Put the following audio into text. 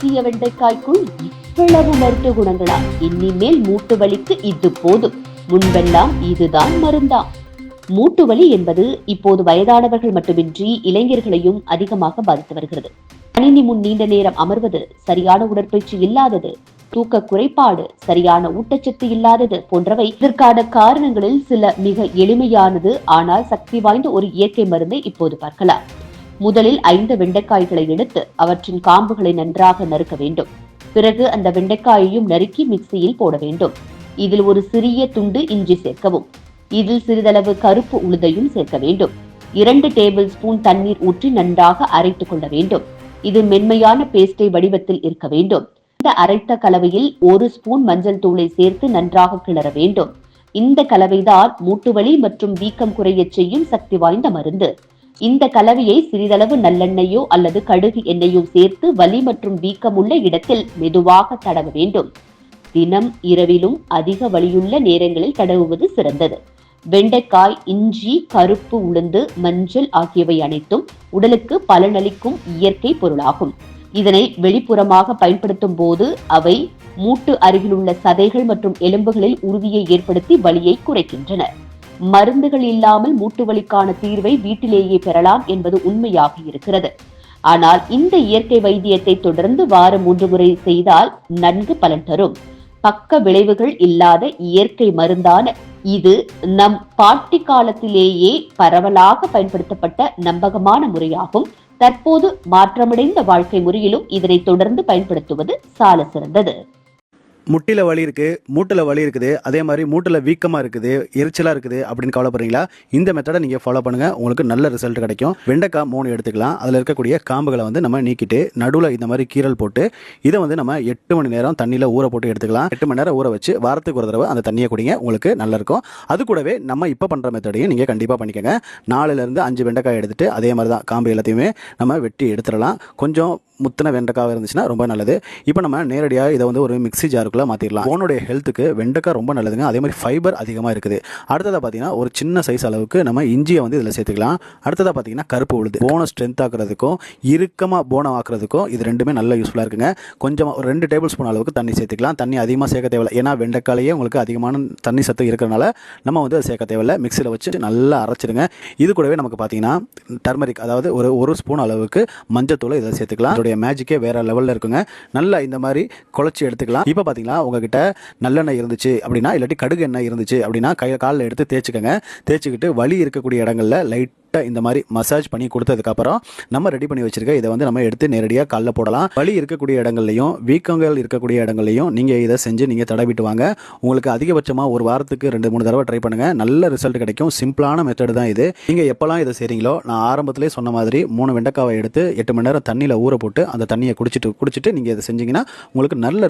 அதிசய வெண்டைக்காய்க்குள் இவ்வளவு மருத்துவ குணங்களா? இனிமேல் மூட்டு வலிக்கு இது போதும். முன்பெல்லாம் இதுதான் மருந்தாம் மூட்டு வலி என்பது இப்போது வயதானவர்கள் மட்டுமின்றி இளைஞர்களையும் அதிகமாக பாதித்து வருகிறது. கணினி முன் நீண்ட நேரம் அமர்வது சரியான உடற்பயிற்சி இல்லாதது தூக்க குறைபாடு சரியான ஊட்டச்சத்து இல்லாதது போன்றவை இதற்கான காரணங்களில் சில மிக எளிமையானது ஆனால் சக்தி வாய்ந்த ஒரு இயற்கை மருந்தை இப்போது பார்க்கலாம். முதலில் ஐந்து வெண்டைக்காய்களை எடுத்து அவற்றின் காம்புகளை நன்றாக நறுக்க வேண்டும். பிறகு அந்த வெண்டைக்காயையும் நறுக்கி மிக்சியில் போட வேண்டும். இதில் ஒரு சிறிய துண்டு இஞ்சி சேர்க்கவும். இதில் சிறிதளவு கருப்பு உளுதையும் சேர்க்க வேண்டும். இரண்டு டேபிள் ஸ்பூன் தண்ணீர் ஊற்றி நன்றாக அரைத்துக் கொள்ள வேண்டும். இது மென்மையான பேஸ்டை வடிவத்தில் இருக்க வேண்டும். இந்த அரைத்த கலவையில் ஒரு ஸ்பூன் மஞ்சள் தூளை சேர்த்து நன்றாக கிளற வேண்டும். இந்த கலவைதான் மூட்டுவலி மற்றும் வீக்கம் குறையச் செய்யும் சக்தி வாய்ந்த மருந்து. இந்த கலவையை சிறிதளவு நல்லெண்ணெயோ அல்லது கடுகு எண்ணெயோ சேர்த்து வலி மற்றும் வீக்கமுள்ள இடத்தில் மெதுவாக தடவ வேண்டும். தினம் இரவிலும் அதிக வலியுள்ள நேரங்களில் தடவுவது சிறந்தது. வெண்டைக்காய் இஞ்சி கருப்பு உளுந்து மஞ்சள் ஆகியவை அனைத்தும் உடலுக்கு பலனளிக்கும் இயற்கை பொருளாகும். இதனை வெளிப்புறமாக பயன்படுத்தும் போது அவை மூட்டு அருகிலுள்ள சதைகள் மற்றும் எலும்புகளில் உறுதியை ஏற்படுத்தி வலியை குறைக்கின்றன. மருந்துகள் இல்லாமல் மூட்டு வலிக்கான தீர்வை வீட்டிலேயே பெறலாம் என்பது உண்மையாக இருக்கிறது. ஆனால் இந்த இயற்கை வைத்தியத்தை தொடர்ந்து வாரம் மூன்று முறை செய்தால் நன்கு பலன் தரும். பக்க விளைவுகள் இல்லாத இயற்கை மருந்தான இது நம் பாட்டி காலத்திலேயே பரவலாக பயன்படுத்தப்பட்ட நம்பகமான முறையாகும். தற்போது மாற்றமடைந்த வாழ்க்கை முறையிலும் இதனை தொடர்ந்து பயன்படுத்துவது சால சிறந்தது. முட்டில வலி இருக்கு மூட்டில் வலி இருக்குது அதே மாதிரி மூட்டில் வீக்கமாக இருக்குது எரிச்சலாக இருக்குது அப்படின்னு கவலைப்படுறீங்களா? இந்த மெத்தடை நீங்கள் ஃபாலோ பண்ணுங்கள் உங்களுக்கு நல்ல ரிசல்ட் கிடைக்கும். வெண்டைக்காய் மூணு எடுத்துக்கலாம். அதில் இருக்கக்கூடிய காம்புகளை வந்து நம்ம நீக்கிட்டு நடுவில் இந்த மாதிரி கீரல் போட்டு இதை வந்து நம்ம எட்டு மணி நேரம் தண்ணியில் ஊற போட்டு எடுத்துக்கலாம். எட்டு மணி நேரம் ஊற வச்சு வாரத்துக்கு ஒரு தடவை அந்த தண்ணியை குடிங்க உங்களுக்கு நல்லாயிருக்கும் அது கூடவே நம்ம இப்போ பண்ணுற மெத்தடையும் நீங்கள் கண்டிப்பாக பண்ணிக்கோங்க. நாலுலேருந்து அஞ்சு வெண்டைக்காய் எடுத்துட்டு அதே மாதிரி தான் காம்பு எல்லாத்தையுமே நம்ம வெட்டி எடுத்துடலாம். கொஞ்சம் முத்தின வெண்டைக்காக இருந்துச்சுன்னா ரொம்ப நல்லது. இப்போ நம்ம நேரடியாக இதை வந்து ஒரு மிக்ஸி ஜாருக்குள்ளே மாற்றிடலாம் ஃபோனுடைய ஹெல்த்துக்கு வெண்டைக்காய் ரொம்ப நல்லதுங்க. அதே மாதிரி ஃபைபர் அதிகமாக இருக்குது. அடுத்ததாக பார்த்தீங்கன்னா ஒரு சின்ன சைஸ் அளவுக்கு நம்ம இஞ்சியை வந்து இதில் சேர்த்துக்கலாம். அடுத்ததாக பார்த்தீங்கன்னா கருப்பு உழுது போனை ஸ்ட்ரென்த் ஆக்குறதுக்கும் இறுக்கமாக போனை ஆக்குறதுக்கும் இது ரெண்டுமே நல்ல யூஸ்ஃபுல்லாக இருக்குங்க. கொஞ்சம் ஒரு ரெண்டு டேபிள் ஸ்பூன் அளவுக்கு தண்ணி சேர்த்துக்கலாம். தண்ணி அதிகமாக சேர்க்க தேவையில்லை. ஏன்னா வெண்டைக்காலையே உங்களுக்கு அதிகமான தண்ணி சத்து இருக்கிறனால நம்ம வந்து அதை சேர்க்க தேவையில்லை. மிக்சியில் வச்சு நல்லா அரைச்சிடுங்க. இது கூடவே நமக்கு பார்த்தீங்கன்னா டர்மரிக் அதாவது ஒரு ஒரு ஸ்பூன் அளவுக்கு மஞ்சத்தூளை இதில் சேர்த்துக்கலாம். அதோடைய மேஜிக்கே வேற லெவலில் இருக்குங்க. நல்லா இந்த மாதிரி குழச்சி எடுத்துக்கலாம். இப்போ பார்த்தீங்களா உங்ககிட்ட நல்லெண்ணெய் இருந்துச்சு அப்படின்னா இல்லாட்டி கடுகு எண்ணெய் இருந்துச்சு அப்படின்னா கை காலில் எடுத்து தேய்ச்சிக்கோங்க. தேய்ச்சிக்கிட்டு வலி இருக்கக்கூடிய இடங்களில் லைட் இந்த மாதிரி மசாஜ் பண்ணி கொடுத்ததுக்கப்புறம் நம்ம ரெடி பண்ணி வச்சுருக்க இதை வந்து நம்ம எடுத்து நேரடியாக காலில் போடலாம். வலி இருக்கக்கூடிய இடங்கள்லையும் வீக்கங்கள் இருக்கக்கூடிய இடங்கள்லையும் நீங்கள் இதை செஞ்சு நீங்கள் தடவிட்டு வாங்க. உங்களுக்கு அதிகபட்சமாக ஒரு வாரத்துக்கு ரெண்டு மூணு தடவை ட்ரை பண்ணுங்கள் நல்ல ரிசல்ட் கிடைக்கும். சிம்பிளான மெத்தடு தான் இது. நீங்கள் எப்போல்லாம் இதை செய்கிறீங்களோ நான் ஆரம்பத்திலே சொன்ன மாதிரி மூணு வெண்டைக்காவை எடுத்து எட்டு மணி நேரம் தண்ணியில் ஊற போட்டு அந்த தண்ணியை குடிச்சிட்டு குடிச்சிட்டு நீங்கள் இதை செஞ்சீங்கன்னா உங்களுக்கு நல்ல